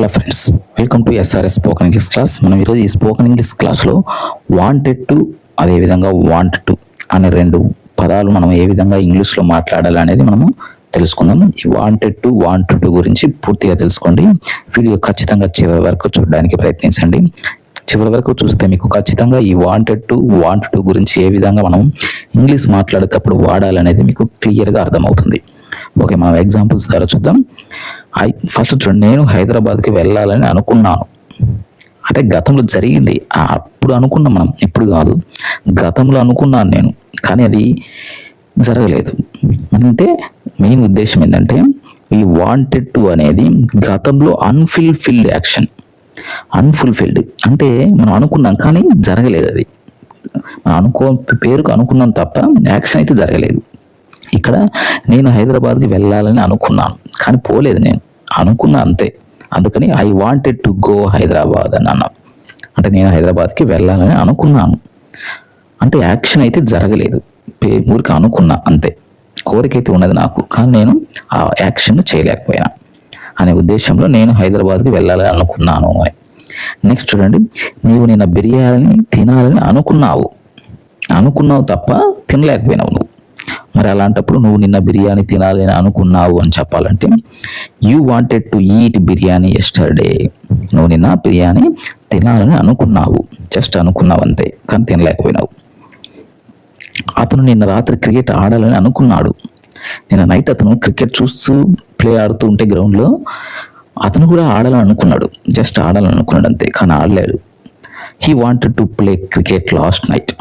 Hello friends welcome to SRS spoken English class మనం ఈరోజు ఈ స్పోకన్ ఇంగ్లీష్ క్లాస్లో వాంటెడ్ టు అదేవిధంగా వాంట్ టు అనే రెండు పదాలు మనం ఏ విధంగా ఇంగ్లీష్లో మాట్లాడాలి అనేది మనము తెలుసుకుందాం ఈ వాంటెడ్ టు వాంట్ టు గురించి పూర్తిగా తెలుసుకోండి. వీడియో ఖచ్చితంగా చివరి వరకు చూడడానికి ప్రయత్నించండి. చివరి వరకు చూస్తే మీకు ఖచ్చితంగా ఈ వాంటెడ్ టు వాంట్ టు గురించి ఏ విధంగా మనం ఇంగ్లీష్ మాట్లాడేటప్పుడు వాడాలనేది మీకు క్లియర్గా అర్థమవుతుంది. ఓకే మనం ఎగ్జాంపుల్స్ ద్వారా చూద్దాం. ఐ ఫస్ట్ చూడండి నేను హైదరాబాద్కి వెళ్ళాలని అనుకున్నాను. అంటే గతంలో జరిగింది. అప్పుడు అనుకున్నాం మనం. ఇప్పుడు కాదు. గతంలో అనుకున్నాను నేను. కానీ అది జరగలేదు. అంటే మెయిన్ ఉద్దేశం ఏంటంటే ఈ వాంటెడ్ టు అనేది గతంలో అన్ఫుల్ఫిల్డ్ యాక్షన్ అన్ఫుల్ఫిల్డ్ అంటే మనం అనుకున్నాం కానీ జరగలేదు అది. మనం అనుకో పేరుకు అనుకున్నాం తప్ప యాక్షన్ అయితే జరగలేదు. ఇక్కడ నేను హైదరాబాద్కి వెళ్ళాలని అనుకున్నాను కానీ పోలేదు నేను. అనుకున్నా అంతే. అందుకని I wanted to go Hyderabad అని అన్నా. అంటే నేను హైదరాబాద్కి వెళ్ళాలని అనుకున్నాను. అంటే యాక్షన్ అయితే జరగలేదు. పే- ఊరికి అనుకున్నా అంతే. కోరిక అయితే ఉన్నది నాకు. కానీ నేను ఆ యాక్షన్ చేయలేకపోయినా. అనే ఉద్దేశంలో నేను హైదరాబాద్కి వెళ్ళాలని అనుకున్నాను అని. నెక్స్ట్ చూడండి. నీవు నిన్న బిర్యానీ తినాలని అనుకున్నావు. అనుకున్నావు తప్ప తినలేకపోయినావు నువ్వు. మరి అలాంటప్పుడు నువ్వు నిన్న బిర్యానీ తినాలి అని అనుకున్నావు అని చెప్పాలంటే you wanted to eat biryani yesterday నువ్వు నిన్న బిర్యానీ తినాలని అనుకున్నావు. జస్ట్ అనుకున్నావు అంతే కానీ తినలేకపోయినావు. అతను నిన్న రాత్రి క్రికెట్ ఆడాలని అనుకున్నాడు. నిన్న నైట్ అతను క్రికెట్ చూస్తూ ప్లే ఆడుతూ ఉంటే గ్రౌండ్లో అతను కూడా ఆడాలని అనుకున్నాడు జస్ట్ ఆడాలని అనుకున్నాడు అంతే కానీ ఆడలేడు he wanted to play cricket last night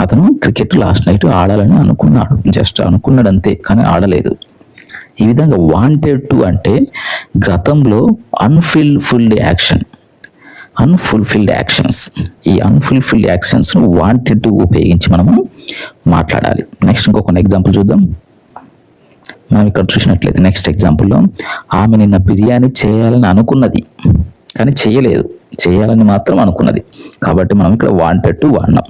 అతను క్రికెట్ లాస్ట్ నైట్ ఆడాలని అనుకున్నాడు. జస్ట్ అనుకున్నాడు అంతే కానీ ఆడలేదు. ఈ విధంగా వాంటెడ్ టు అంటే గతంలో అన్ఫుల్ఫిల్డ్ యాక్షన్ అన్ఫుల్ఫిల్డ్ యాక్షన్స్ ఈ అన్ఫుల్ఫిల్డ్ యాక్షన్స్ను వాంటెడ్ టు ఉపయోగించి మనము మాట్లాడాలి. నెక్స్ట్ ఇంకొక ఎగ్జాంపుల్ చూద్దాం. మనం ఇక్కడ చూసినట్లయితే నెక్స్ట్ ఎగ్జాంపుల్లో ఆమె నిన్న బిర్యానీ చేయాలని అనుకున్నది కానీ చేయలేదు. చేయాలని మాత్రం అనుకున్నది. కాబట్టి మనం ఇక్కడ wanted to వాడినాం.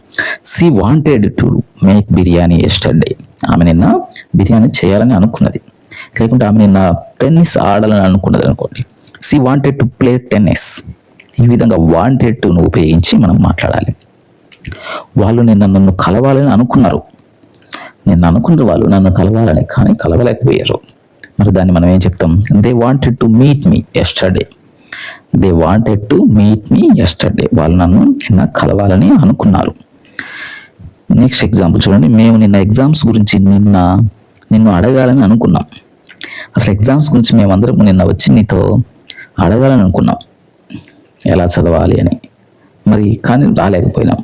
She wanted to make biryani yesterday ఆమె నిన్న బిర్యానీ చేయాలని అనుకున్నది. లేకుంటే ఆమె నిన్న టెన్నిస్ ఆడాలని అనుకున్నది అనుకోండి. She wanted to play tennis ఈ విధంగా వాంటెడ్ టును ఉపయోగించి మనం మాట్లాడాలి. వాళ్ళు నిన్న నన్ను కలవాలని అనుకున్నారు. నేను అనుకున్న వాళ్ళు నన్ను కలవాలని కానీ కలవలేకపోయారు. మరి దాన్ని మనం ఏం చెప్తాం? They wanted to meet me yesterday they wanted to meet me yesterday వాళ్ళు నన్ను నిన్న కలవాలని అనుకున్నారు. నెక్స్ట్ ఎగ్జాంపుల్ చూడండి. మేము నిన్న ఎగ్జామ్స్ గురించి నిన్న నిన్ను అడగాలని అనుకున్నాం. అసలు ఎగ్జామ్స్ గురించి మేమందరం నిన్న వచ్చి నీతో అడగాలని అనుకున్నాం. ఎలా చదవాలి అని. మరి కానీ రాలేకపోయినాం.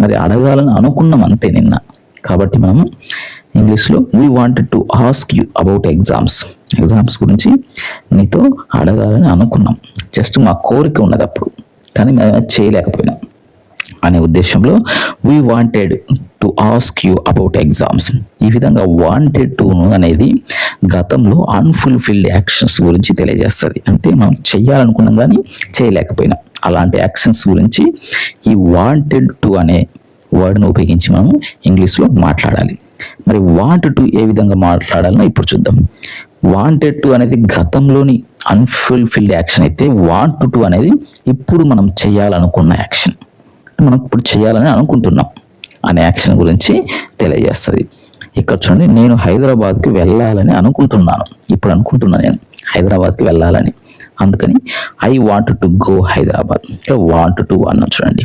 మరి అడగాలని అనుకున్నాం అంతే నిన్న. కాబట్టి మనం ఇంగ్లీష్లో we wanted to ask you about exams exams గురించి నీతో అడగాలని అనుకున్నాం. జస్ట్ మా కోరిక ఉన్నది అప్పుడు. కానీ మేము చేయలేకపోయినాం. అనే ఉద్దేశంలో we wanted to ask you about exams ఈ విధంగా వాంటెడ్ టు అనేది గతంలో అన్ఫుల్ఫిల్డ్ యాక్షన్స్ గురించి తెలియజేస్తుంది. అంటే మనం చేయాలనుకున్నాం కానీ చేయలేకపోయినాం. అలాంటి యాక్షన్స్ గురించి ఈ వాంటెడ్ టు అనే వర్డ్ను ఉపయోగించి మనం ఇంగ్లీష్లో మాట్లాడాలి. మరి వాంట్ టు ఏ విధంగా మాట్లాడాలో ఇప్పుడు చూద్దాం. వాంటెడ్ టు అనేది గతంలోని అన్ఫుల్ఫిల్డ్ యాక్షన్ అయితే వాంట్ టు అనేది ఇప్పుడు మనం చేయాలనుకున్న యాక్షన్ మనం ఇప్పుడు చేయాలని అనుకుంటున్నాం. అనే యాక్షన్ గురించి తెలియజేస్తుంది. ఇక్కడ చూడండి నేను హైదరాబాద్కి వెళ్ళాలని అనుకుంటున్నాను. ఇప్పుడు అనుకుంటున్నాను నేను హైదరాబాద్కి వెళ్ళాలని. అందుకని I want to go Hyderabad ఇక్కడ వాంట్ టు అన్న చూడండి.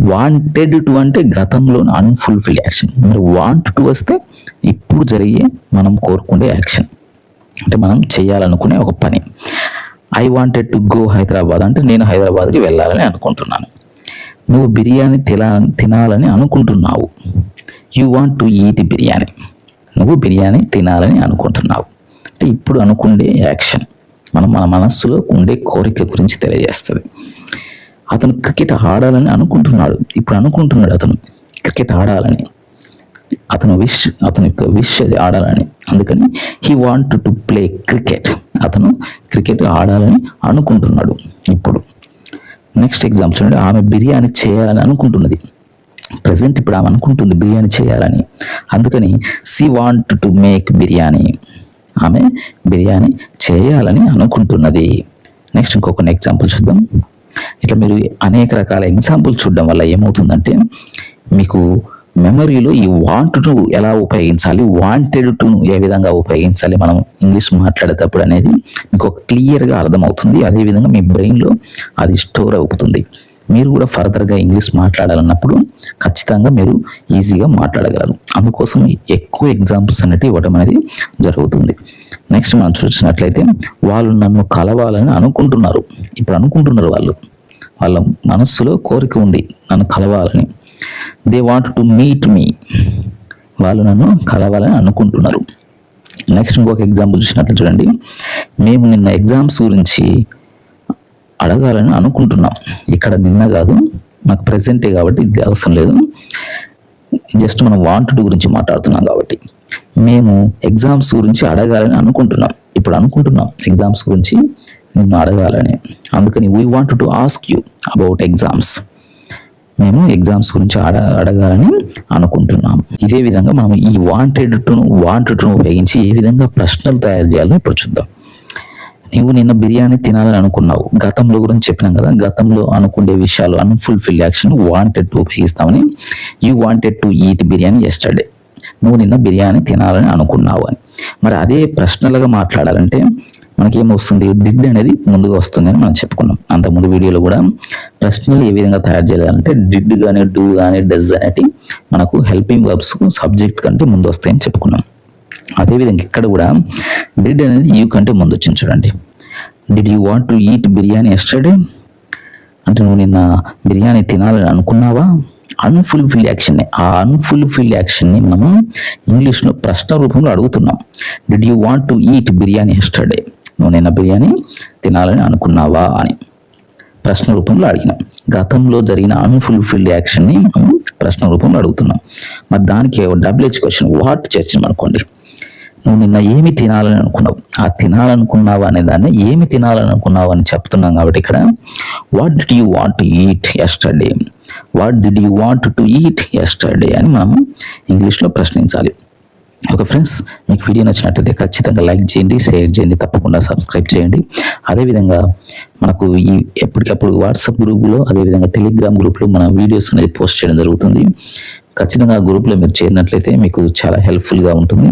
వాంటెడ్ టు అంటే గతంలో అన్ఫుల్ఫిల్ యాక్షన్ మరి వాంట్ టు వస్తే ఇప్పుడు జరిగే మనం కోరుకునే యాక్షన్ అంటే మనం చేయాలనుకునే ఒక పని. I wanted to go Hyderabad అంటే నేను హైదరాబాద్కి వెళ్ళాలని అనుకుంటున్నాను. నువ్వు బిర్యానీ తినా తినాలని అనుకుంటున్నావు. You want to eat biryani. నువ్వు బిర్యానీ తినాలని అనుకుంటున్నావు. అంటే ఇప్పుడు అనుకుండే యాక్షన్ మనం మన మనస్సులో ఉండే కోరిక గురించి తెలియజేస్తుంది. అతను క్రికెట్ ఆడాలని అనుకుంటున్నాడు. ఇప్పుడు అనుకుంటున్నాడు అతను క్రికెట్ ఆడాలని. అతను విష్ అతని యొక్క విష్ అది ఆడాలని. అందుకని he want to play cricket అతను క్రికెట్ ఆడాలని అనుకుంటున్నాడు ఇప్పుడు. నెక్స్ట్ ఎగ్జాంపుల్ చూడండి. ఆమె బిర్యానీ చేయాలని అనుకుంటున్నది. ప్రజెంట్ ఇప్పుడు ఆమె అనుకుంటుంది బిర్యానీ చేయాలని. అందుకని she want to make biryani. ఆమె బిర్యానీ చేయాలని అనుకుంటున్నది. నెక్స్ట్ ఇంకొక ఎగ్జాంపుల్ చూద్దాం. ఇట్లా మీరు అనేక రకాల ఎగ్జాంపుల్ చూడడం వల్ల ఏమవుతుందంటే మీకు మెమరీలో ఈ వాంట్ టు ఎలా ఉపయోగించాలి వాంటెడ్ టును ఏ విధంగా ఉపయోగించాలి మనం ఇంగ్లీష్ మాట్లాడేటప్పుడు అనేది మీకు ఒక క్లియర్గా అర్థమవుతుంది. అదేవిధంగా మీ బ్రెయిన్లో అది స్టోర్ అవుతుంది. మీరు కూడా ఫర్దర్గా ఇంగ్లీష్ మాట్లాడాలన్నప్పుడు ఖచ్చితంగా మీరు ఈజీగా మాట్లాడగలరు. అందుకోసం ఎక్కువ ఎగ్జాంపుల్స్ అనేవి ఇవ్వడం అనేది జరుగుతుంది. నెక్స్ట్ మనం చూసినట్లయితే వాళ్ళు నన్ను కలవాలని అనుకుంటున్నారు. ఇప్పుడు అనుకుంటున్నారు వాళ్ళు. వాళ్ళ మనస్సులో కోరిక ఉంది నన్ను కలవాలని. They want to meet me వాళ్ళు నన్ను కలవాలని అనుకుంటున్నారు. నెక్స్ట్ ఇంకొక ఎగ్జాంపుల్ చూసినట్లు చూడండి. మేము నిన్న ఎగ్జామ్స్ గురించి అడగాలని అనుకుంటున్నాం. ఇక్కడ నిన్న కాదు నాకు ప్రజెంటే కాబట్టి ఇది అవసరం లేదు. జస్ట్ మనం వాంటెడ్ గురించి మాట్లాడుతున్నాం కాబట్టి. మేము ఎగ్జామ్స్ గురించి అడగాలని అనుకుంటున్నాం. ఇప్పుడు అనుకుంటున్నాం ఎగ్జామ్స్ గురించి నిన్ను అడగాలని. అందుకని we want to ask you about exams మేము ఎగ్జామ్స్ గురించి అడ అడగాలని అనుకుంటున్నాం. ఇదే విధంగా మనం ఈ వాంటెడ్ టును వాంటెడ్ను ఉపయోగించి ఏ విధంగా ప్రశ్నలు తయారు చేయాలో ఇప్పుడు చూద్దాం. నువ్వు నిన్న బిర్యానీ తినాలని అనుకున్నావు గతంలో గురించి చెప్పినాం కదా గతంలో అనుకునే విషయాలు unfulfil action wanted to ఉపయోగిస్తామని you wanted to eat biryani yesterday నువ్వు నిన్న బిర్యానీ తినాలని అనుకున్నావు అని. మరి అదే ప్రశ్నలుగా మాట్లాడాలంటే మనకేమొస్తుంది? డిడ్ అనేది ముందుగా వస్తుంది అని మనం చెప్పుకున్నాం. అంతకుముందు వీడియోలో కూడా ప్రశ్నలు ఏ విధంగా తయారు చేయాలంటే డిడ్ కానీ డూ కానీ డజ్ అనేటి మనకు హెల్పింగ్ వర్బ్స్ సబ్జెక్ట్ కంటే ముందు వస్తాయని చెప్పుకున్నాం. అదేవిధంగా ఇక్కడ కూడా డిడ్ అనేది యూ కంటే ముందు వచ్చింది చూడండి. Did you want to eat biryani yesterday అంటే నువ్వు నిన్న బిర్యానీ తినాలని అనుకున్నావా? అన్ఫుల్ఫిల్ యాక్షన్ని ఆ అన్ఫుల్ఫిల్ యాక్షన్ని మనము ఇంగ్లీష్లో ప్రశ్న రూపంలో అడుగుతున్నాం. Did you want to eat biryani yesterday నువ్వు నిన్న బిర్యానీ తినాలని అనుకున్నావా అని ప్రశ్న రూపంలో అడిగినాం. గతంలో జరిగిన అన్ఫుల్ఫిల్డ్ యాక్షన్ని మనం ప్రశ్న రూపంలో అడుగుతున్నాం. మరి దానికి డబుల్ క్వశ్చన్ వాట్ చర్చం అనుకోండి. నువ్వు నిన్న ఏమి తినాలని అనుకున్నావు ఆ తినాలనుకున్నావా అనే దాన్ని ఏమి తినాలని అనుకున్నావు అని చెప్తున్నాం కాబట్టి ఇక్కడ what did you want to eat yesterday what did you want to eat yesterday అని మనం ఇంగ్లీష్లో ప్రశ్నించాలి. ఓకే ఫ్రెండ్స్ మీకు వీడియో నచ్చినట్లయితే ఖచ్చితంగా లైక్ చేయండి షేర్ చేయండి తప్పకుండా సబ్స్క్రైబ్ చేయండి. అదేవిధంగా మనకు ఈ ఎప్పటికప్పుడు వాట్సాప్ గ్రూపులో అదేవిధంగా టెలిగ్రామ్ గ్రూప్లో మన వీడియోస్ అనేది పోస్ట్ చేయడం జరుగుతుంది. ఖచ్చితంగా ఆ గ్రూప్లో మీరు చేరినట్లయితే మీకు చాలా హెల్ప్ఫుల్గా ఉంటుంది.